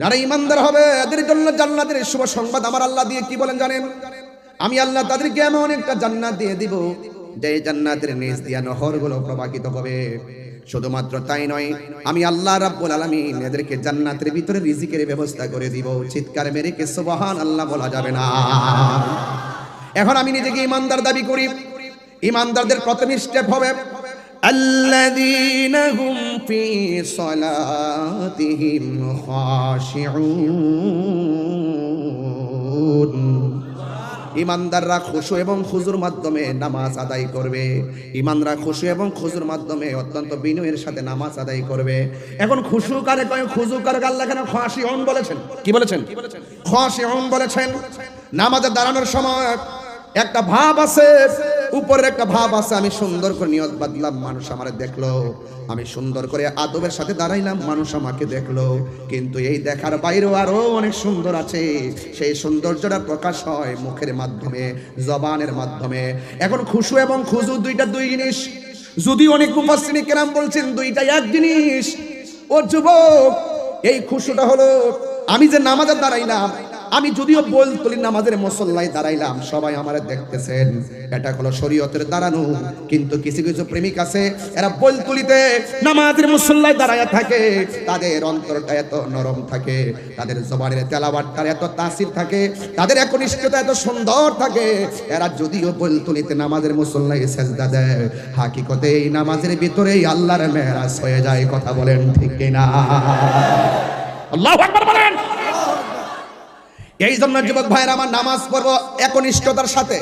যারা ইমানদার হবে, এদের জন্য জান্নাতের শুভ সংবাদ আমার আল্লাহ দিয়ে কি বলেন জানেন? আমি আল্লাহ তাদেরকে এমন একটা জান্নাত দিয়ে দিব যে জান্নাতের নিচ দিয়া নহরগুলো প্রবাহিত হবে। শুধুমাত্র তাই নয়, আমি আল্লাহ রাব্বুল আলামিন এদেরকে জান্নাতের ভিতরে রিজিকের ব্যবস্থা করে দিব। চিৎকার মেরে কে সুবহান আল্লাহ বলা যাবে না? এখন আমি নিজেকে ইমানদার দাবি করি। ইমানদারদের প্রথম স্টেপ হবে الذين هم في صلاتهم خاشعون ইমানদাররা খুশু এবং খুজুর মাধ্যমে নামাজ আদায় করবে ইমানরা খুশু এবং খুজুর মাধ্যমে অত্যন্ত বিনয়ের সাথে নামাজ আদায় করবে এখন খুশু কারে কয় খুজু কারে আল্লাহ কেন খাসি অন বলেছেন কি বলেছেন খাসি অন বলেছেন নামাজে দাঁড়ানোর সময় একটা ভাব আছে উপরের একটা ভাব আছে, আমি সুন্দর করে নিয়ত বাদলাম মানুষ আমার দেখল। আমি সুন্দর করে আদবের সাথে দাঁড়াইলাম, মানুষ আমাকে দেখল। কিন্তু এই দেখার বাইরেও আরও অনেক সুন্দর আছে। সেই সৌন্দর্যটা প্রকাশ হয় মুখের মাধ্যমে, জবানের মাধ্যমে। এখন খুশু এবং খুজু দুইটা দুই জিনিস। যদি অনেক মুফাসসিরিন কেরাম বলছেন দুইটা এক জিনিস। ও যুবক, এই খুশুটা হলো, আমি যে নামাজে দাঁড়াইলাম আমি যদিও বল তুলি নামাজের মুসল্লায় দাঁড়াইলাম, সবাই আমার দেখতেছেন। এটা হলো শরীয়তের দাঁড়ানো। কিন্তু কিছু কিছু প্রেমিক আছে, এরা বল তুলিতে নামাজের মুসল্লায় দাঁড়ায় থাকে। তাদের অন্তরটা এত নরম থাকে, তাদের জবানের তেলাবাটটার এত তাসির থাকে, তাদের একনিষ্ঠতা এত সুন্দর থাকে। এরা যদিও বল তুলিতে নামাজের মুসল্লায় সেজদা দেয় হাকিকতে এই নামাজের ভিতরেই আল্লাহর মেহরাজ হয়ে যায়, কথা বলেন ঠিক কিনা? আল্লাহু বলেন। এই জন্য যুবক ভাইয়ের, আমার নামাজ পড়ব একনিষ্ঠতার সাথে।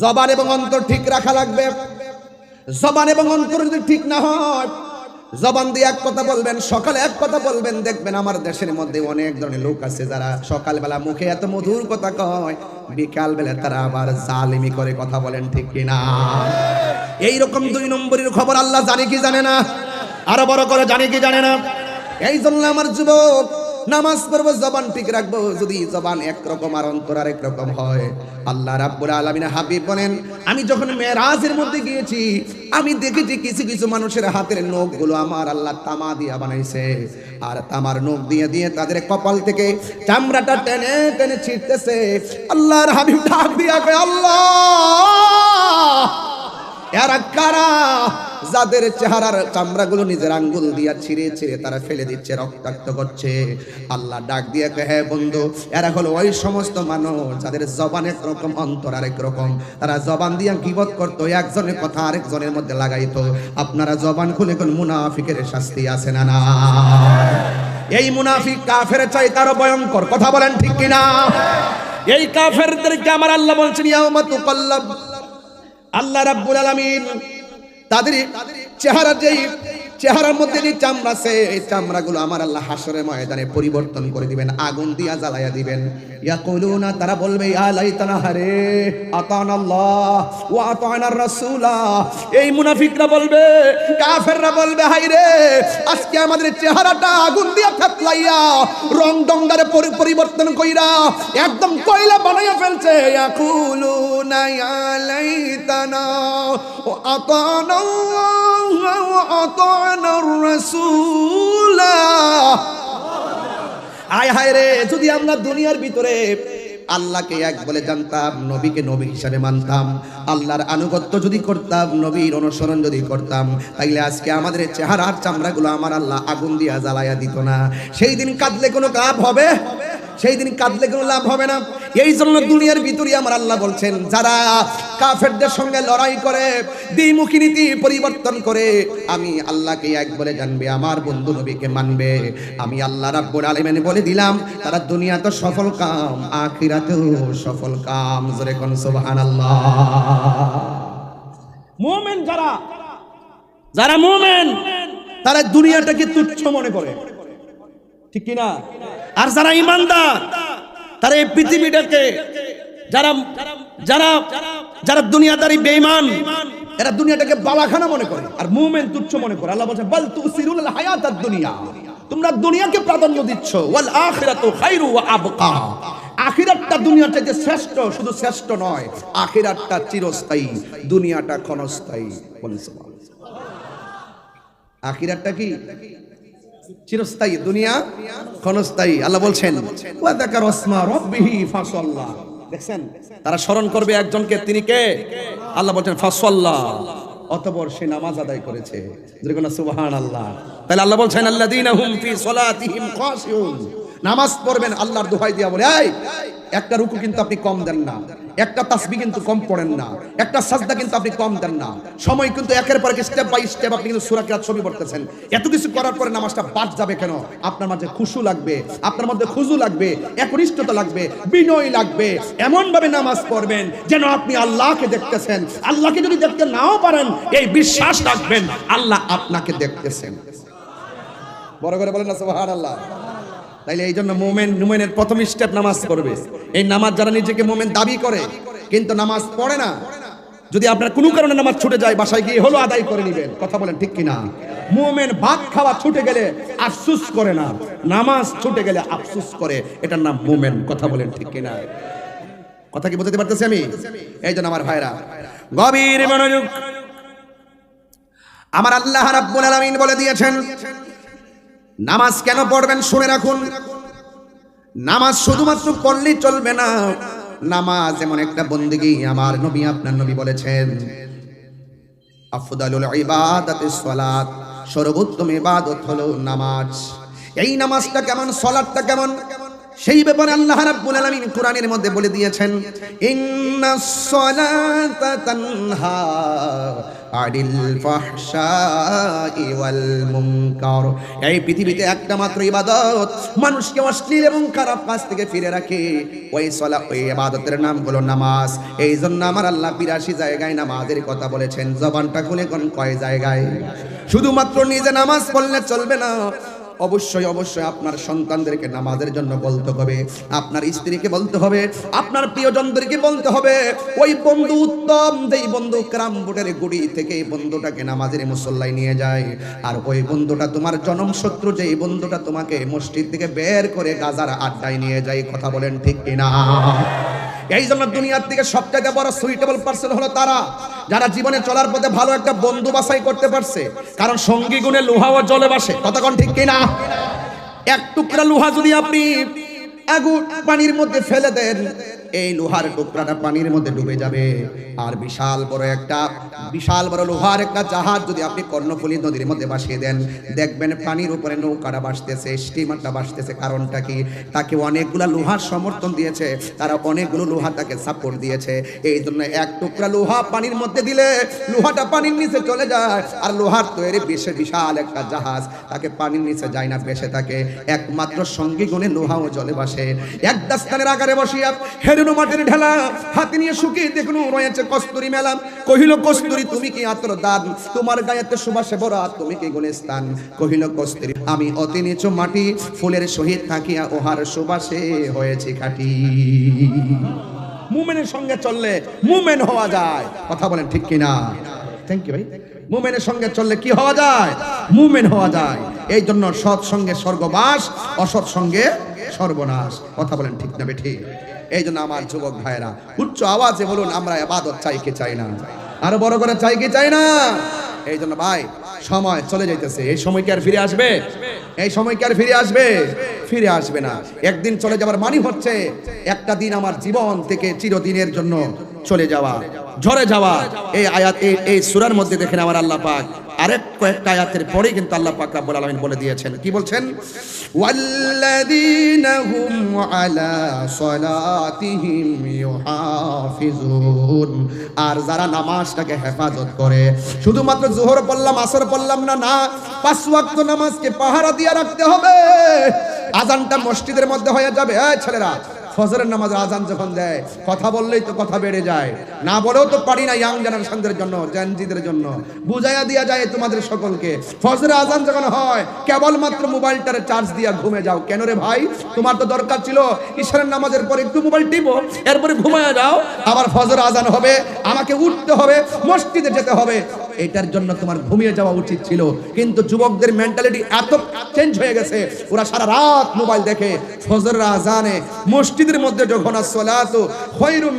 জবান এবং অন্তর ঠিক রাখা লাগবে। জবান এবং অন্তর যদি ঠিক না হয়, জবান দিয়ে এক কথা বলবেন, সকালে এক কথা বলবেন, দেখবেন আমার দেশের মধ্যে অনেক ধরনের লোক আছে যারা সকালবেলা মুখে এত মধুর কথা কয় বিকাল বেলা তারা আবার জালিমি করে কথা বলেন, ঠিক কিনা এই রকম দুই নম্বরের খবর আল্লাহ জানে কি জানে না? আরও বড় করে জানে কি জানে না? এই জন্য আমার যুবক নামাজ পড়ব, জবান ঠিক রাখব, যদি জবান একরকম আর অন্তর আর একরকম হয়। আল্লাহ রাব্বুল আলামিন হাবিব বলেন, আমি যখন মেরাজের মধ্যে গিয়েছি, আমি দেখেছি কিছু কিছু মানুষের হাতের নখগুলো আমার আল্লাহ তামা দিয়া বানাইছে। আর তামার নখ দিয়ে দিয়ে তাদের কপাল থেকে চামড়াটা টেনে টেনে ছিটতেছে আল্লাহর হাবিব ডাক দিয়া আল্লাহ! এরা কারা? যাদের চেহারার চামড়াগুলো নিজের আঙ্গুল দিয়া ছিঁড়ে ছিঁড়ে তারা ফেলে দিচ্ছে, রক্তাক্ত করছে। আল্লাহ ডাক দিয়ে হ্যাঁ বন্ধু, এরা হলো ওই সমস্ত মানুষ যাদের জবান একরকম, অন্তর আরেক রকম। তারা জবান দিয়া গিবত করতো একজনের কথা আরেকজনের মধ্যে লাগাইতো। আপনারা জবান খুলে কোন মুনাফিকের শাস্তি আছে না না? এই মুনাফিক কাফের চাই তারও ভয়ঙ্কর, কথা বলেন ঠিক কিনা? এই কাফেরদেরকে আমার আল্লাহ বলছেন, ইয়াউমা তুকাল্লাব। আল্লাহ রাব্বুল আলামিন তাদের চেহারা যেই চেহারার মধ্যে যে চামড়া আছে এই চামড়াগুলো আমার আল্লাহ হাসরের ময়দানে পরিবর্তন করে দিবেন, আগুন দিয়া জ্বালাইয়া দিবেন। ইয়াকুলুনা, তারা বলবে, ইয়া লাইতানা, হারে আতান আল্লাহ ওয়া আতানার রাসূলা। এই মুনাফিকরা বলবে, কাফেররা বলবে হাই রে, আজকে আমাদের চেহারাটা আগুন দিয়া থাতলাইয়া রং ডঙ্গারে পরিবর্তন কইরা একদম কয়লা বানাইয়া ফেলছে। ইয়া ইয়াকুলুনা, ইয়া লাইতানা ওয়া আতানা আল্লাহ ওয়া যদি আমরা দুনিয়ার ভিতরে আল্লাহকে এক বলে জানতাম, নবীকে নবী হিসাবে মানতাম, আল্লাহর আনুগত্য যদি করতাম, নবীর অনুসরণ যদি করতাম, তাইলে আজকে আমাদের চেহারার চামড়াগুলো আমার আল্লাহ আগুন দিয়া জ্বালাইয়া দিত না। সেই দিন কাঁদলে কোনো লাভ হবে? সেই দিন কাঁদলে কোনো লাভ হবে না। এই জন্য দুনিয়ার ভিতরে আমার আল্লাহ বলছেন, যারা কাফেরদের সঙ্গে লড়াই করে, দ্বিমুখী নীতি পরিবর্তন করে, আমি আল্লাহকে এক বলে জানবে, আমার বন্ধু নবীকে মানবে। আমি আল্লাহ রাব্বুল আলামিন বলে দিলাম, তারা দুনিয়া তো সফল কাম, আখিরাতেও সফল কাম। জোরে কোন সুবহানাল্লাহ। মুমিন যারা যারা মুমিন, তারা দুনিয়াটাকে তুচ্ছ মনে করে। ঠিক কিনা? আর যারা ইমানদার, তারা এই পৃথিবীটাকে যারা যারা যারা দুনিয়াদারি বেঈমান, এরা দুনিয়াটাকে বালাখানা মনে করে আর মুমেন তুচ্ছ মনে করে। আল্লাহ বলছে বল তুসিরুল হায়াতাদ দুনিয়া। তোমরা দুনিয়াকে প্রাধান্য দিচ্ছ। ওয়াল আখিরাতু খায়রু ওয়া আবকা। আখিরাতটা দুনিয়ার চাইতে শ্রেষ্ঠ, শুধু শ্রেষ্ঠ নয়, আখিরাতটা চিরস্থায়ী, দুনিয়াটা ক্ষণস্থায়ী বলেন সুবহানাল্লাহ আখিরাতটা কি? চিরস্থায়ী, দুনিয়া ক্ষণস্থায়ী। আল্লাহ বলছেন, ওয়া যাকার আসমা রাব্বিহি ফাসাল্লা। তারা স্মরণ করবে একজনকে, তিনি কে? আল্লাহ বলছেন ফাসল্লাহ অতপর সে নামাজ আদায় করেছে। সুবহান আল্লাহ তাহলে আল্লাহ বলছেন সলাতিহিম খাশিউন। নামাজ পড়বেন, আল্লাহর দোহাই দিয়া বলে, এই, একটা রুকু কিন্তু আপনি কম দেন না, একটা তাসবি কিন্তু কম পড়েন না, একটা সাজদা কিন্তু আপনি কম দেন না। সময় কিন্তু একের পর এক স্টেপ বাই স্টেপ আপনি কিন্তু সূরা কিরাত ছবি পড়তেছেন। এত কিছু করার পরে নামাজটা বাদ যাবে কেন? আপনার মাঝে খুশু লাগবে, আপনার মধ্যে খুজু লাগবে, একনিষ্ঠতা লাগবে, বিনয় লাগবে। এমন ভাবে নামাজ পড়বেন যেন আপনি আল্লাহকে দেখতেছেন। আল্লাহকে যদি দেখতে নাও পারেন, এই বিশ্বাস রাখবেন, আল্লাহ আপনাকে দেখতেছেন। বড় করে বলেন না, সুবহানাল্লাহ। তাইলে এই জন্য মোমেন, মোমেনের প্রথম স্টেপ নামাজ করবে এই নামাজ যারা নিজেকে মোমেন দাবি করে, কিন্তু নামাজ পড়ে না, যদি আপনার কোনো কারণে নামাজ ছুটে যায়, বাসায় গিয়ে হলো আদায় করে নেবেন। কথা বলেন ঠিক কিনা? মোমেন ভাত খাওয়া ছুটে গেলে আফসুস করে না। নামাজ ছুটে গেলে আফসুস করে। এটার নাম মোমেন। কথা বলেন ঠিক কিনা? কথা কি বুঝতে পারতেছি আমি? এই জন্য আমার ভাইরা, গভীর মনোযোগ। আমার আল্লাহ রাব্বুল আলামিন বলে দিয়েছেন নামাজ কেন পড়বেন শুনে রাখুন। নামাজ শুধুমাত্র পড়লেই চলবে না। নামাজ এমন একটা বন্দিগি আমার নবী, আপনার নবী বলেছেন, আফদালুল ইবাদাতিস সালাত। সর্বোত্তম ইবাদত হলো নামাজ। এই নামাজটা কেমন সালাতটা কেমন? সেই ব্যাপারে আল্লাহ রাব্বুল আলামিন কোরআনের মধ্যে বলে দিয়েছেন, ইন্নাস সালাতা তানহা আনিল ওয়াল মুনকার এই পৃথিবীতে একটা মাত্র ইবাদত, মানুষকে অশ্লীল এবং খারাপ কাজ থেকে ফিরে রাখে। ওই সলা, ওই ইবাদতের নাম হলো নামাজ। এই জন্য আমার আল্লাহ বিরাশি জায়গায় নামাজের কথা বলেছেন। জবানটা খুলে কোন কয় জায়গায়? শুধুমাত্র নিজে নামাজ পড়লে চলবে না। অবশ্যই অবশ্যই আপনার সন্তানদেরকে নামাজের জন্য বলতে হবে, আপনার স্ত্রীকে বলতে হবে, আপনার প্রিয়জনদেরকে বলতে হবে। ওই বন্ধু উত্তম, যেই বন্ধু ক্রাম বোর্ডের গুড়ি থেকে এই বন্ধুটাকে নামাজের মুসল্লায় নিয়ে যায়। আর ওই বন্ধুটা তোমার জনম শত্রু যে এই বন্ধুটা তোমাকে মসজিদ থেকে বের করে গাজার আড্ডায় নিয়ে যায়, কথা বলেন ঠিক কিনা? এই জন্য দুনিয়ার থেকে সব থেকে বড় সুইটেবল পার্সন হলো তারা, যারা জীবনে চলার পথে ভালো একটা বন্ধু বাছাই করতে পারছে। কারণ সঙ্গী গুণে লোহা ও জলে বাসে। কতক্ষণ ঠিক কিনা? এক টুকরা লোহা যদি আপনি আগুন পানির মধ্যে ফেলে দেন এই লোহার টুকরাটা পানির মধ্যে ডুবে যাবে। আর বিশাল বড় একটা, বিশাল বড় লোহার একটা জাহাজ যদি আপনি কর্ণফুলী নদীর মধ্যে ভাসিয়ে দেন, দেখবেন পানির উপরে নৌকাটা ভাসতেছে স্টিমারটা ভাসতেছে। কারণটা কি? তাকে অনেকগুলা লোহার সমর্থন দিয়েছে, তারা অনেকগুলো লোহা তাকে সাপোর্ট দিয়েছে। এই জন্য এক টুকরা লোহা পানির মধ্যে দিলে লোহাটা পানির নিচে চলে যায়। আর লোহার তৈরি বেশে বিশাল একটা জাহাজ, তাকে পানির নিচে যায় না বেসে থাকে। একমাত্র সঙ্গী গুণে লোহা ও জলে বাসে এক দাস্তানের আকারে বসিয়া হেরুনো মাটির ঢেলা হাতে নিয়ে শুকিয়ে দেখুন, রয়েছে কস্তুরি মেলা। কহিল, কস্তুরি, তুমি কি আতর দান? তোমার গায়েতে সুবাসে ভরা তুমি কি গুণস্থান? কহিল, কস্তুরি, আমি অতি নিচু মাটি, ফুলের সহিত থাকিয়া ওহার সুবাসে হয়েছে খাটি। মুমেনের সঙ্গে চললে মুমেন হওয়া যায়। কথা বলেন ঠিক কিনা? থ্যাংক ইউ ভাই। মুমেনের সঙ্গে চললে কি হওয়া যায়? মুমেন হওয়া যায়। এই জন্য সৎ সঙ্গে স্বর্গবাস অসৎ সঙ্গে সর্বনাশ। কথা বলেন ঠিক না ঠিক এই জন্য আমার যুবক ভাইরা উচ্চ আওয়াজে বলুন, আমরা আবাদত চাই কি চাই না? আরও বড় করে চাই কি চাই না? এই জন্য ভাই, সময় চলে যাইতেছে। এই সময় কি আর ফিরে আসবে? এই সময় কি আর ফিরে আসবে? ফিরে আসবে না। একদিন চলে যাওয়ার মানে হচ্ছে, একটা দিন আমার জীবন থেকে চিরদিনের জন্য চলে যাওয়া। ঝরে যাওয়া। এই আয়াত, এই সূরার মধ্যে দেখেন আমার আল্লাহ পাক আরেক কয়েকটা আয়াতের পরে কিন্তু আল্লাহ পাক রাব্বুল আলামিন বলে দিয়েছেন। কি বলছেন? ওয়াল্লাযীনা হুম আলা সালাতিহিম ইউহাফিজুন। আর যারা নামাজটাকে হেফাজত করে, শুধুমাত্র জোহর পড়লাম, আসর পড়লাম না না, পাঁচ ওয়াক্ত নামাজকে পাহারা দিয়ে রাখতে হবে। আজানটা মসজিদের মধ্যে হয়ে যাবে। এই ছেলেরা ফজরের নামাজ আজান যখন দেয়, কথা বললেই তো কথা বেড়ে যায়। না বলেও তো পারি না ইয়াং জেনারেশনদের জন্য জেনজিদের জন্য। বুঝাইয়া দিয়া যায় তোমাদের সকলকে, ফজরের আজান যখন হয়, কেবলমাত্র মোবাইলটারে চার্জ দিয়া ঘুমে যাও। কেন রে ভাই? তোমার তো দরকার ছিল ঈশ্বরের নামাজের পরে একটু মোবাইল টিপো, এরপরে ঘুমায়া যাও। আবার ফজর আজান হবে, আমাকে উঠতে হবে, মসজিদে যেতে হবে। এটার জন্য তোমার ঘুমিয়ে যাওয়া উচিত ছিল। কিন্তু যুবকদের মেন্টালিটি এত চেঞ্জ হয়ে গেছে। ওরা সারা রাত মোবাইল দেখে। ফজর আজানে মসজিদের মধ্যে যখন আসলাতো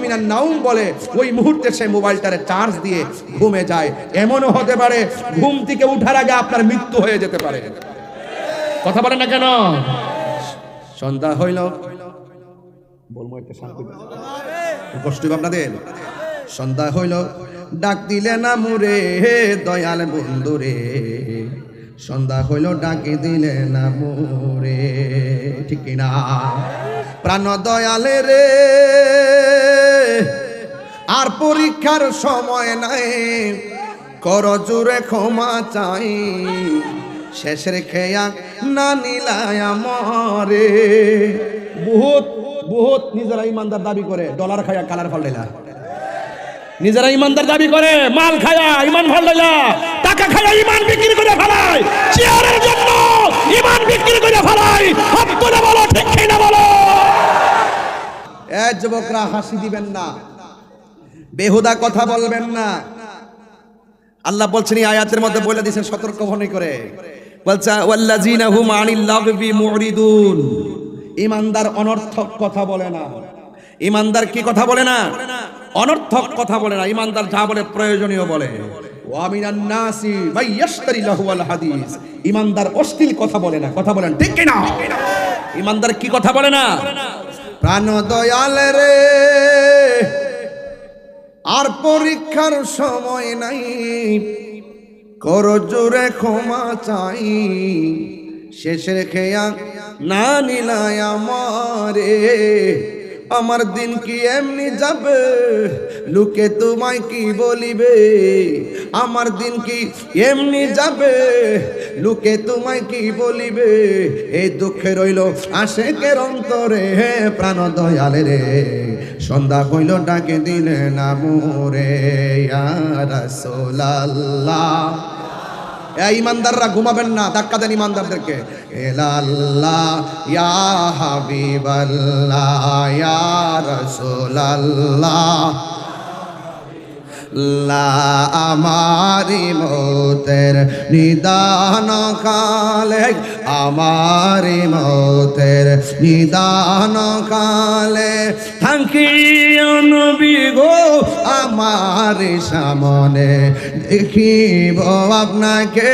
মিনান নাউম বলে, ওই মুহূর্তে সে মোবাইলটারে চার্জ দিয়ে ঘুমে যায়। এমনও হতে পারে ঘুম থেকে উঠার আগে আপনার মৃত্যু হয়ে যেতে পারে। কথা বলেন না কেন? সন্ধ্যা হইল। বলব একটা শান্তি। কষ্ট আপনাদের? সন্ধ্যা হইল। ডাক দিলে না মুরে দয়াল বন্ধুরে সন্ধ্যা হইল, ডাকি দিলে না মুরে। ঠিক না? প্রাণ দয়ালে রে, আর পরীক্ষার সময় নাই। কর জুড়ে ক্ষমা চাই, শেষের খেয়া না নিলায় আমরে। বহুত বহুত নিজেরা ইমানদার দাবি করে, ডলার খায়া কালার ফাল্লাইলা নিজেরা ইমানদার দাবি করে, মাল খায়া, ইমান ফাল্লাইলা টাকা খায়া ইমান বিক্রি করে ফেলায়। চেয়ারের জন্য ইমান বিক্রি করে ফেলায়। হাত তুলে বলো, ঠিক না বলো? এ যুবকরা, হাসি দিবেন না। বেহুদা কথা বলবেন না। আল্লাহ বলছেন আয়াতের মধ্যে বলে দিয়েছেন, সতর্ক ভনি করে। বলছে, ওয়াল্লাযিনা হুম আনিল লাগবি মুরিদুন। ইমানদার অনর্থক কথা বলে না। ইমানদার কি কথা বলে না? অনর্থক কথা বলে না ইমানদার যা বলে প্রয়োজনীয় বলে। ইমানদার অশ্লীল কথা বলে না কথা বলেন ঠিক না ইমানদার কি কথা বলে না? প্রাণ দয়াল রে আর পরীক্ষার সময় নাই। কর জোরে ক্ষমা চাই শেষের খেয়া না নিলায় আমারে। আমার দিন কি এমনি যাবে? লোকে তোমায় কি বলিবে? আমার দিন কি এমনি যাবে? লোকে তোমায় কি বলিবে? এই দুঃখে রইল আশেকের অন্তরে, হে প্রাণ দয়ালে রে। সন্ধ্যা কইল ডাকে দিলে না মোরে রাসূলুল্লাহ। এ ইমানদাররা ঘুমাবেন না, ধাক্কা দেন ইমানদারদেরকে। ইয়া আমারি মতের নিদান কালে আমারি মতের নিদান কালে থাকি নবী গো, আমার সামনে দেখিব আপনাকে,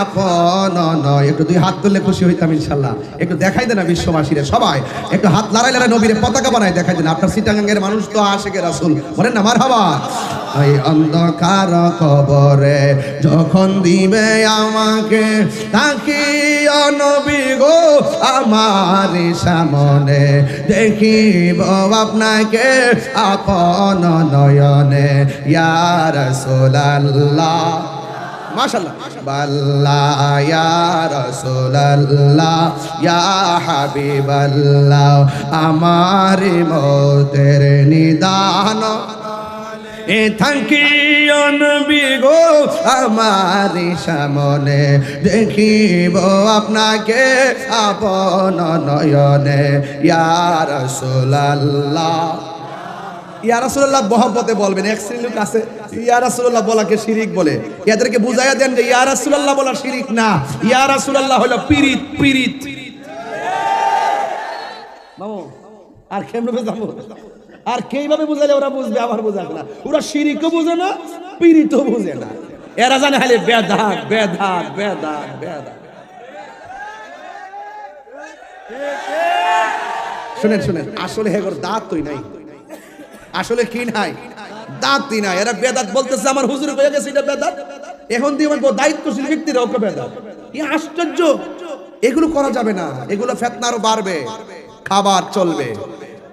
আপন নয়। একটু দুই হাত তুললে খুশি হইতাম ইনশাল্লাহ। একটু দেখাই দেন বিশ্ববাসীরে সবাই। একটু হাত লড়াই লড়াই নবীরে পতাকা বানাই দেখাই দেন। আপনার সিটাঙ্গের মানুষ তো আশেকে রাসুল। বলেন না মার হাবা ওই অন্ধকার কবরে যখন দিবে আমাকে তাকে নবী গো আমার সামনে। দেখিব আপনাকে, আপন নয়নে ইয়ার হাবিবাল্লাহ, আমার মতের নিদান। এ থাকি অনবি গো, আমার সামনে দেখিব আপনাকে আপন নয়নে। ইয়া ইয়া রাসূলুল্লাহ মহব্বতে বলবেন, এক শ্রেণির লোক আছে ইয়া রাসূলুল্লাহ বলাকে শিরিক বলে। এদেরকে বুঝাইয়া দেন যে ইয়া রাসূলুল্লাহ বলা শিরিক না। ইয়া রাসূলুল্লাহ হলো পীড়িত মামু, আর কেমনে যাব? আর কেইভাবে বুঝাইলে ওরা বুঝবে আবার বুঝাবে না। ওরা শিরিকও বুঝে না পীড়িতও বুঝে না। এরা জানে খালি বেদাগ বেদাগ বেদাগ বেদাগ শুনেন শুনেন, আসলে হেগর দাঁত তুই নাই। আসলে কি নাই? দাঁতই নাই। এরা বেদাত বলতেছে, আমার হুজুর হয়ে গেছে, এটা বেদাত। এখন দিয়ে আমার দায়িত্বশীল ব্যক্তিরা ওকে বেদাত। কি আশ্চর্য! এগুলো করা যাবে না। এগুলো ফেতনা আরও বাড়বে। খাবার চলবে।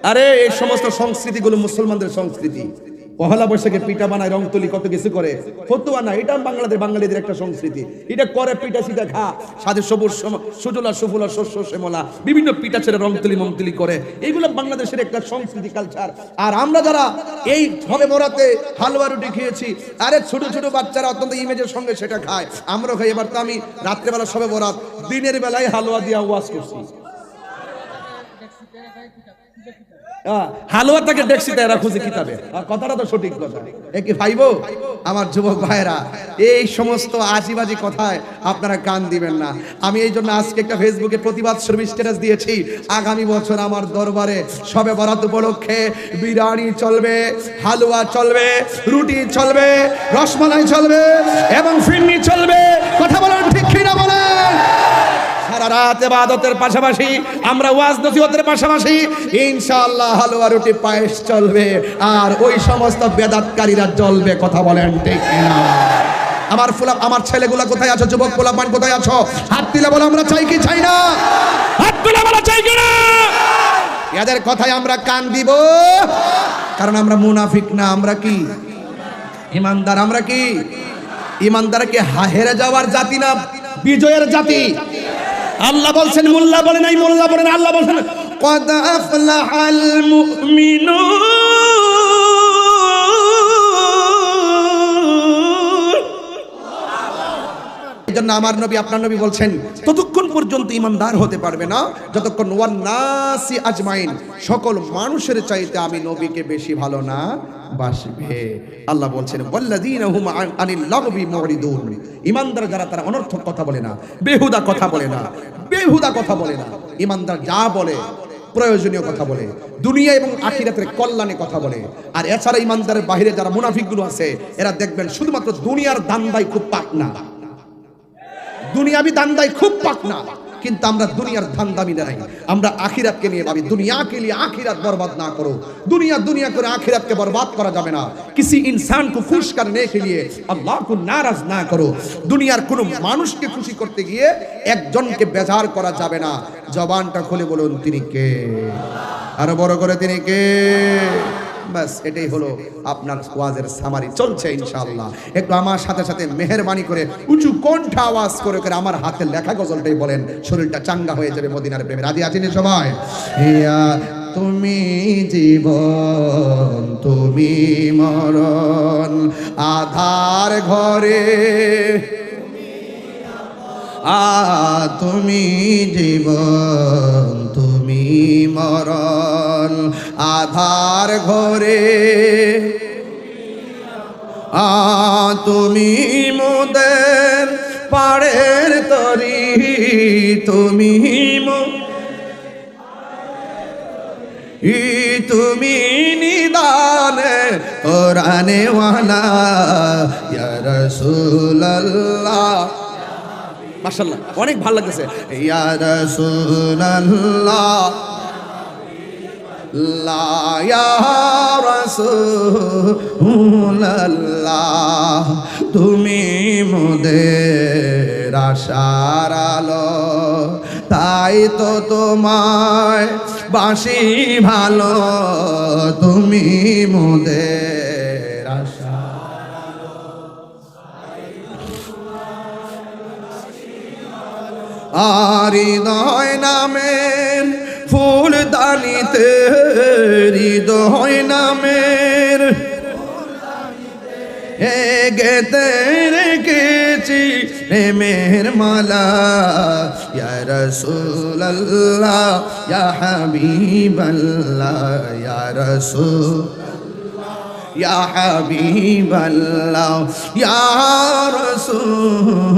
আরে, এই সমস্ত সংস্কৃতিগুলো মুসলমানদের সংস্কৃতি। পহলা বৈশাখে পিঠা বানায়, রং তুলি, কত কিছু করে। ফতুয়া না, এটা বাংলাদেশ বাঙালিদের একটা সংস্কৃতি। এটা করে পিঠা সিটা খা। সাথে সবুজ সুজলা, সুফলা, শস্য, শ্যামলা, বিভিন্ন পিঠা ছেড়ে রং তুলি মং তুলি করে। এইগুলো বাংলাদেশের একটা সংস্কৃতি কালচার আর আমরা যারা এই হবে বরাতে হালুয়া রুটি খেয়েছি, আরে ছোট ছোট বাচ্চারা অত্যন্ত ইমেজের সঙ্গে সেটা খায়। আমরা খাই। এবার তো আমি রাত্রেবেলা সবে বরাত, দিনের বেলায় হালুয়া দিয়া ওয়াজ করছি। হালুয়া তাকে ডেক্সিতে এরা খুঁজে কিতাবে। কথাটা তো সঠিক কথা। এ কি আমার যুবক ভাইরা এই সমস্ত আজিবাজি কথায় আপনারা কান দিবেন না। আমি এই জন্য আজকে একটা ফেসবুকে প্রতিবাদ ছবি স্ট্যাটাস দিয়েছি। আগামী বছর আমার দরবারে সবে বরাত উপলক্ষে বিরিয়ানি চলবে, হালুয়া চলবে, রুটি চলবে, রসমালাই চলবে এবং ফিরনি চলবে। কথা বলেন ঠিক কিনা বলেন? সারা রাত ইবাদতের পাশাপাশি, আমরা ওয়াজ নসিহতের পাশাপাশি, ইনশাআল্লাহ হালুয়া রুটি পায়েস চলবে, আর ওই সমস্ত বেদাতকারীরা জ্বলবে, কথা বলেন ঠিক কিনা? আমার ফুলা, আমার ছেলেগুলা কোথায় আছো, যুবক পোলাপান কোথায় আছো? হাত দিলে বলো, আমরা চাই কি চাই না? হাত তুলে বলো, চাই কি না? এদের কথায় আমরা কান দিব। কারণ আমরা মুনাফিক না, আমরা কি? ইমানদার, আমরা কি? ইমানদার কি হা- হেরে যাওয়ার জাতি না, বিজয়ের জাতি? আল্লাহ বলছেন মোল্লা বলে নাই মোল্লা বলে না আল্লাহ বলছেন কদ আফলাহাল মুমিনুন? জন্য আমার নবী, আপনার নবী বলছেন, ততক্ষণ পর্যন্ত ইমানদার হতে পারবে না। যতক্ষণ ওয়ান নাসি আজমাইন, সকল মানুষের চাইতে আমি নবীকে বেশি ভালো না বাসবে। আল্লাহ বলছেন, ওয়াল্লাযীনা হুম আন- আনিল লাগবি মুরিদুন। ইমানদার যারা, তারা অনর্থক কথা বলে না, বেহুদা কথা বলে না, বেহুদা কথা বলে না। ইমানদার যা বলে, প্রয়োজনীয় কথা বলে, দুনিয়া এবং আখিরাতের কল্যাণে কথা বলে। আর এছাড়া ইমানদারের বাইরে যারা মুনাফিকগুলো আছে, এরা দেখবেন শুধুমাত্র দুনিয়ার দান্দাই খুব পাক না। দুনিয়াবি দান্দাই খুব পাক না কিন্তু আমরা দুনিয়ার ধান্দামি নাই আমরা আখিরাতকে নিয়ে ভাবি দুনিয়াকে নিয়ে আখিরাত বরবাদ না করো দুনিয়া দুনিয়া করে আখিরাতকে বরবাদ করা যাবে না किसी इंसान को खुश करने के लिए अल्लाह को नाराज না করো দুনিয়ার কোনো মানুষকে খুশি করতে গিয়ে একজনকে বেজার করা যাবে না জবানটা খুলে বলুন তিনি কে আরো বড় করে তিনি কে ব্যাস, এটাই হলো আপনার ওয়াজের সামারি চলছে ইনশাআল্লাহ। একটু আমার সাথে সাথে মেহরবানি করে, উঁচু কণ্ঠ আওয়াজ করে করে আমার হাতে লেখা গজলটাই বলেন, শরীরটা চাঙ্গা হয়ে যাবে মদিনার প্রেমে। রাজি আছেন সবাই হিয়া তুমি জীবন, তুমি মরণ, আধার ঘরে তুমি জীবন, তুমি মরণ, আধার ঘরে। আ, তুমি মোদের পাড়ের তরি, তুমি ই, তুমি নিদানে কোরআনে ওয়ালা ইয়া রাসূলুল্লাহ। মাশাআল্লাহ, অনেক ভালো লাগতেছে। ইয়া তুমি মোদের আশার তাই তো তোমায় বাসি ভালো, তুমি মোদের আর হৃদয় নামের ফুল দানিতে, হৃদয় নামের গেতে রেখেছি প্রেমের মালা। ইয়া রাসূলুল্লাহ, ইয়া হাবিবাল্লাহ, ইয়া রাসূল ইয়া হাবিবাল্লাহ, ইয়া রাসূলুল্লাহ।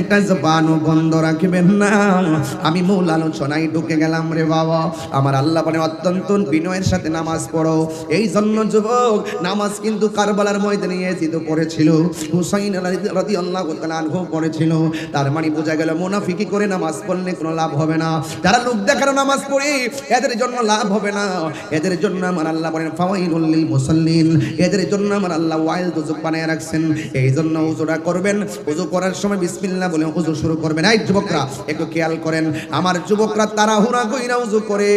একটা জবানও বন্ধ রাখবেন না। আমি মূল আলোচনায় ঢুকে গেলাম রে বাবা। আমার আল্লাহ মানে অত্যন্ত বিনয়ের সাথে নামাজ পড়ো। এই জন্য যুবক, নামাজ কিন্তু কারবালার ময়দানে ইয়াজিদ পড়েছিল। হুসাইন রাদিয়াল্লাহু তাআলা আনহু করেছিল তার মানে বোঝা গেল মুনাফিকি করে নামাজ পড়লে কোনো লাভ হবে না। যারা লোক দেখানো নামাজ পড়ে, এদের জন্য লাভ হবে না। এদের জন্য আমার আল্লাহ বলেন, ফাওয়াইলুল লিল মুসাল্লিন। এদের জন্য আমার আল্লাহ ওয়াইল দুজুক বানায় রাখছেন। এই জন্য উজুটা করবেন। উজু করার সময় বিসমিল্লাহ বলে উজু শুরু করবেন। এই যুবকরা, একটু খেয়াল করেন, আমার যুবকরা তাড়াহুড়া কইরা উজু করে।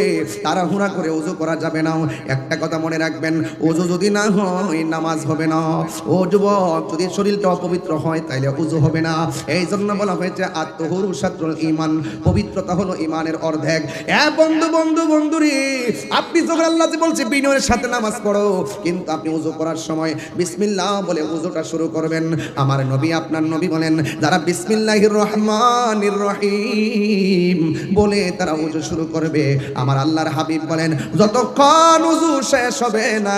তাড়াহুড়া করে উজু করা যাবে না। একটা কথা মনে রাখবেন, উজু যদি না হয়, নামাজ হবে না। ও যুবক, যদি শরীরটা অপবিত্র হয়, তাইলে উজু হবে না। এই জন্য বলা হয়েছে, আত্মহুরু সাত্রুল ইমান পবিত্রতা হলো ইমানের অর্ধেক। এ বন্ধু বন্ধু, বন্ধুরি, আপনি যখন আল্লাহ বলছে, বিনয়ের সাথে নামাজ পড়ো, কিন্তু আপনি উজু করার সময় বিসমিল্লাহ বলে উজুটা শুরু করবেন। আমার নবী, আপনার নবী বলেন, যারা বিসমিল্লাহির রহমানির রহিম বলে তারা উজু শুরু করবে। আমার আল্লাহর হাবিব বলেন, যতক্ষণ উজু শেষ হবে না,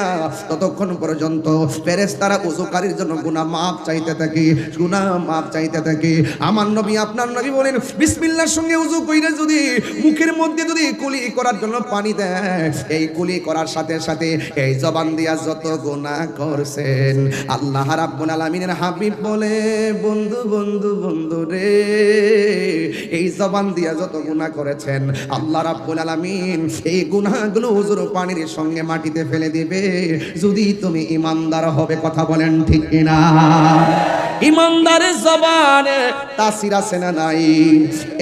ততক্ষণ পর্যন্ত ফেরেশতারা উজুকারীর জন্য গুনাহ মাপ চাইতে থাকে, গুনাহ মাপ চাইতে থাকে। আমার নবী, আপনার নবী বলেন বিসমিল্লাহর সঙ্গে উজু কইরা যদি মুখের মধ্যে যদি কুলি করার জন্য পানি দেয়, এই কুলি করার সাথে সাথে এই জবান দিয়া যত গুনাহ করছেন, আল্লাহ রাব্বুল আলামিনের হাবিব বলে, বন্ধু বন্ধু বন্ধু রে, এই জবান দিয়া যত গুণা করেছেন, আল্লাহ রাব্বুল আলামিন এই গুনাহগুলো হুজুর পানির সঙ্গে মাটিতে ফেলে দিবে। যদি তুমি ইমানদার হবে, কথা বলেন ঠিক কিনা? ইমানদারের জবানে। তাসির আছে না নাই?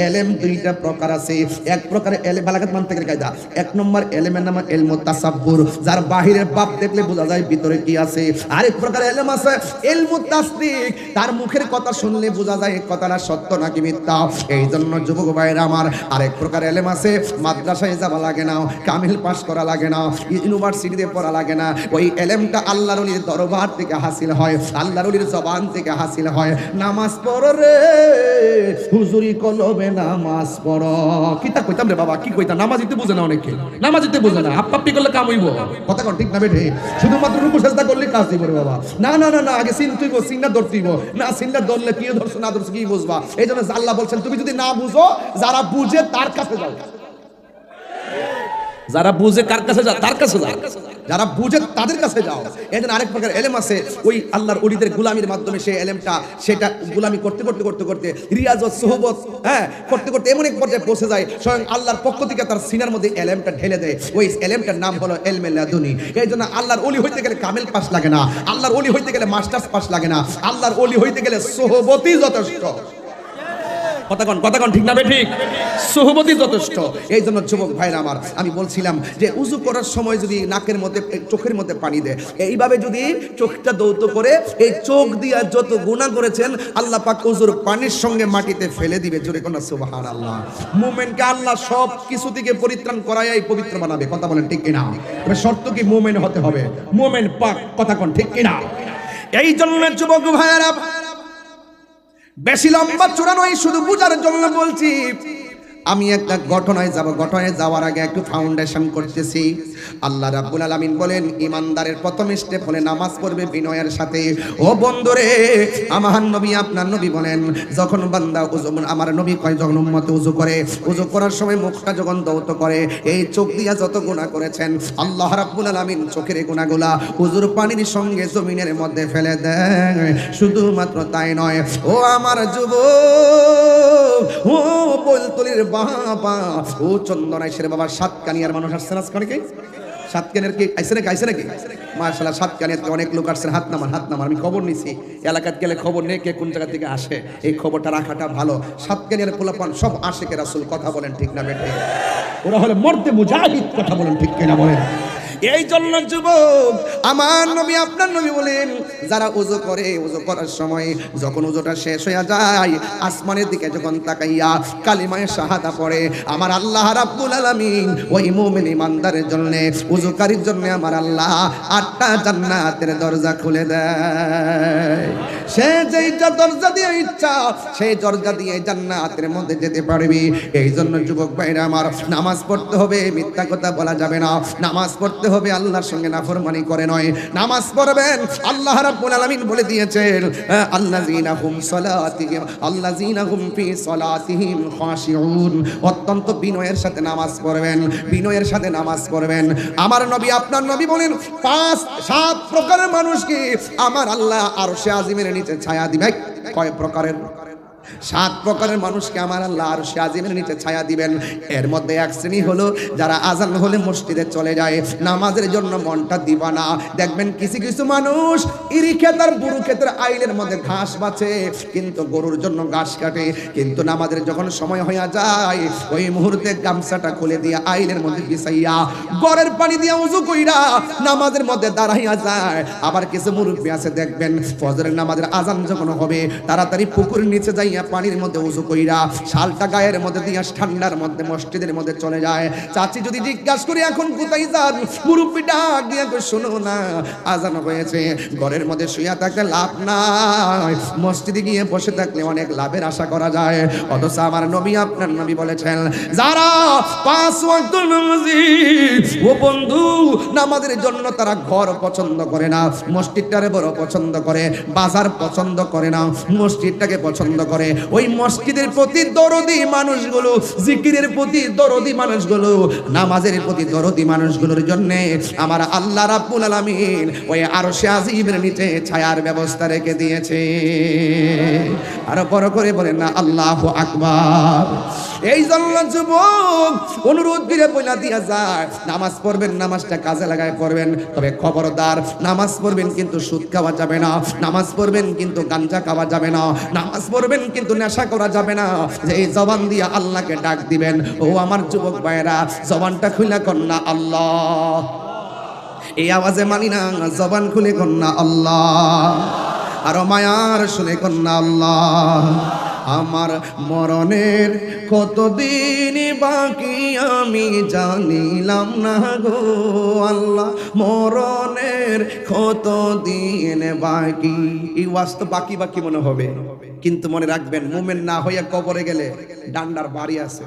এলেম দুইটা প্রকার আছে। এক প্রকার এলে বালাগাত মানতে গেলে কায়দা। এক নম্বর এলেমের নাম এলমু তাসাব্বুর। যার বাহিরের বাপ দেখলে বোঝা যায় ভিতরে কি আছে। আরেক প্রকার এলেম আছে এলমু তাসদিক। তার মুখের কথা শুনলে বোঝা যায় কথাটা সত্য নাকি মিথ্যা। এই জন্য যুবক ভাইরা আমার, আরেক প্রকার এলেম আছে। মাদ্রাসায় যাওয়া লাগে না, কামিল পাস করা লাগে না, ইউনিভার্সিটিতে পড়া লাগে না। ওই এলেমটা আল্লাহর দরবার থেকে হাসিল হয়, আল্লাহর জবান থেকে হাসিল হয়। নামাজ পড় রে। হুজুরি কলবে নামাজ পড়ো। কিতা কইতাম রে বাবা? কি কইতাম? নামাজ দিতে বুঝে না অনেকে। নামাজ দিতে বুঝে না। হাপ্পাপ্পি করলে কাম হইব। কথা কর ঠিক না বেঠে? শুধুমাত্র রুকু সেজদা করলে কাজ দিব রে বাবা। না না না না, আগে সিন তুইব সিনটা ধরতিব। না সিনটা ধরলে কি ধরছো, না ধরছো, কি বুঝবা? এই জন্য আল্লাহ বলছেন, তুমি যদি না বুঝো, যারা বুঝে তার কাছে যাও। যারা বুঝে কার কাছে যা তার কাছে যা যারা বুঝে তাদের কাছে যাও। এই জন্য আরেক প্রকার এলেম আছে। ওই আল্লাহর অলিদের গুলামির মাধ্যমে সেই এলেমটা, সেটা গুলামি করতে করতে করতে করতে রিয়াজত সোহবত হ্যাঁ করতে করতে এমন এক পর্যায়ে পৌঁছে যায়, স্বয়ং আল্লাহর পক্ষ থেকে তার সিনার মধ্যে এলেমটা ঢেলে দেয়। ওই এলেমটার নাম হলো এলমে লাদুনি। এই জন্য আল্লাহর অলি হইতে গেলে কামেল পাস লাগে না। আল্লাহর অলি হইতে গেলে মাস্টার্স পাস লাগে না। আল্লাহর অলি হইতে গেলে সোহবতই যথেষ্ট। কথা কন কথা কন ঠিক না ঠিক? সহমতি যথেষ্ট। এই জন্য যুবক ভাইরা আমার, আমি বলছিলাম যে উজু করার সময় যদি নাকের মধ্যে চোখের মধ্যে পানি দেয়, এইভাবে যদি চোখটা দৌত করে, এই চোখ দিয়া যত গুণা করেছেন, আল্লাহ পাক উজুর পানির সঙ্গে মাটিতে ফেলে দিবে, জোরে কোন আল্লাহ মুমেন্টকে আল্লাহ সব কিছু থেকে পরিত্রাণ করাই পবিত্র বানাবে, কথা বলেন ঠিক কিনা? শর্ত কি মুমেন্ট হতে হবে? মুমেন্ট পাক কথা কোন ঠিক কিনা? এই জন্য যুবক ভাইরা বেশি লম্বা চূড়া নয় শুধু বুঝার জন্য বলছি আমি একটা ঘটনায় যাব। ঘটনায় যাওয়ার আগে একটু ফাউন্ডেশন করতেছি। আল্লাহ রাব্বুল আলামিন বলেন, ইমানদারের প্রথম স্টেপ হলে নামাজ পড়বে বিনয়ের সাথে। ও বন্ধুরে, আমার নবী, আপনার নবী বলেন, যখন বান্দা উজু, আমার নবী কয়, যখন উম্মতে উজু করে, উজু করার সময় মুখটা যখন দৌত করে, এই চোখ দিয়া যত গুনাহ করেছেন, আল্লাহ রাব্বুল আলামিন চোখের গুনাহগুলা হুজুর পানির সঙ্গে জমিনের মধ্যে ফেলে দেয়। শুধুমাত্র তাই নয়, ও আমার যুবক, ও বলতলির বাবা ও চন্দনাইশের বাবা সাতকানিয়ার মানুষ আসছে না আজকে অনেকে সাতকানের কি আইসে নাকি? আইসে নাকি? মার্শাল্লাহ সাতকানিয়াতে অনেক লোক আসছেন হাত নামার হাত নামার আমি খবর নিছি। এলাকাতে গেলে খবর নেই কে কোন জায়গা থেকে আসে। এই খবরটা রাখাটা ভালো। সাতকানিয়ার পোলাপান সব আসে কে রাসুল, কথা বলেন ঠিক না বেটে ওরা হলে মরতে মুজাহিদ, কথা বলেন ঠিক কিনা বলেন? এই জন্য যুবক, আমার নবী আপনার নবী বলেন, যারা উজু করে, উজু করার সময় যখন উজুটা শেষ হয়ে যায়, আসমানের দিকে যখন তাকাইয়া কালিমায় শাহাদা পড়ে, আমার আল্লাহ রাব্বুল আলামিন ওই মুমিন ইমানদারের জন্য, উজুকারীর জন্য আমার আল্লাহ আটটা জান্নাতের দরজা খুলে দেয়। সে যেইটা দরজা দিয়ে ইচ্ছা, সেই দরজা দিয়ে জান্নাতের মধ্যে যেতে পারবি। এই জন্য যুবক ভাইরা আমার, নামাজ পড়তে হবে, মিথ্যা কথা বলা যাবে না। নামাজ পড়তে হবে, আল্লাহর সঙ্গে নাফরমানি করে নয়। নামাজ পড়বেন, আল্লাহ রাব্বুল আলামিন বলে দিয়েছেন আল্লাযীনা হুম সালাতিহিম, আল্লাযীনা হুম ফি সালাতিহিম খাশিউন। অত্যন্ত বিনয়ের সাথে নামাজ পড়বেন, বিনয়ের সাথে নামাজ পড়বেন। আমার নবী, আপনার নবী বলেন, পাঁচ, সাত প্রকারের মানুষকে আমার আল্লাহ আরশে আজিমের নিচে ছায়া দিবে। কয় প্রকারের? সাত প্রকারের মানুষকে আমার আল্লাহ আর সে আজিমের নিচে ছায়া দিবেন। এর মধ্যে এক শ্রেণি হলো যারা আজান হলে মসজিদে চলে যায়। নামাজের জন্য মনটা দিবা না দেখবেন কিছু কিছু মানুষ ইরি আর বুড়ু ক্ষেতের আইলের মধ্যে ঘাস বাছে, কিন্তু গরুর জন্য ঘাস কাটে। কিন্তু নামাজের যখন সময় হইয়া যায়, ওই মুহূর্তে গামছাটা খুলে দিয়ে আইলের মধ্যে বিছাইয়া গড়ের পানি দিয়ে উঁচু কইরা নামাজের মধ্যে দাঁড়াইয়া যায়। আবার কিছু মুরব্বী আছে, দেখবেন ফজরের নামাজের আজান যখন হবে, তাড়াতাড়ি পুকুরের নিচে যাইয়া পানির মধ্যে উজু কইরা শালটা গায়ের মধ্যে দিয়া ঠান্ডার মধ্যে মসজিদের মধ্যে চলে যায়। চাচি যদি জিজ্ঞাসা করি এখন কোথায় যান? মুরব্বী ডাক দিয়ে কই, শোনো না আজান হয়েছে। ঘরের মধ্যে শুয়ে থাকলে লাভ নাই। মসজিদে গিয়ে বসে থাকলে অনেক লাভের আশা করা যায়। অথচ আমার নবী আপনার নবী বলেছেন যারা পাঁচ ওয়াক্ত নামাজি ও বন্ধু নামাজের জন্য তারা ঘর পছন্দ করে না মসজিদটারে বড় পছন্দ করে বাজার পছন্দ করে না মসজিদটাকে পছন্দ করে। করে, ওই মসজিদের প্রতি দরদি মানুষগুলো, জিকিরের প্রতি দরদি মানুষগুলো, নামাজের প্রতি দরদি মানুষগুলোর জন্য আমার আল্লাহ রাব্বুল আলামিন ওই আরশে আজিমের নিচে ছায়ার ব্যবস্থা রেখে দিয়েছে। আরও বড় করে বলেন না, আল্লাহ আকবার। এই জন্য যুবক, অনুরোধ করে বইলা দিয়া যায়। নামাজ পড়বেন, নামাজটা কাজে লাগায় পড়বেন। তবে খবরদার, নামাজ পড়বেন কিন্তু সুদ খাওয়া যাবে না। নামাজ পড়বেন কিন্তু গাঞ্জা খাওয়া যাবে না। নামাজ পড়বেন কিন্তু নেশা করা যাবে না। যে এই জবান দিয়ে আল্লাহকে ডাক দিবেন, ও আমার যুবক ভাইয়েরা, জবানটা খুলে কন্যা আল্লাহ। এই আওয়াজে মানি না, জবান খুলে কন্যা আল্লাহ। আরও মায়ার শুনে কন্যা আল্লাহ। আমার মরণের কতদিন বাকি আমি জানিলাম না গো আল্লাহ, মরণের কতদিন বাকি? এই তো বাকি বাকি মনে হবে। কিন্তু মনে রাখবেন, মোমেন না হইয়া কবরে গেলে ডান্ডার বাড়ি আছে।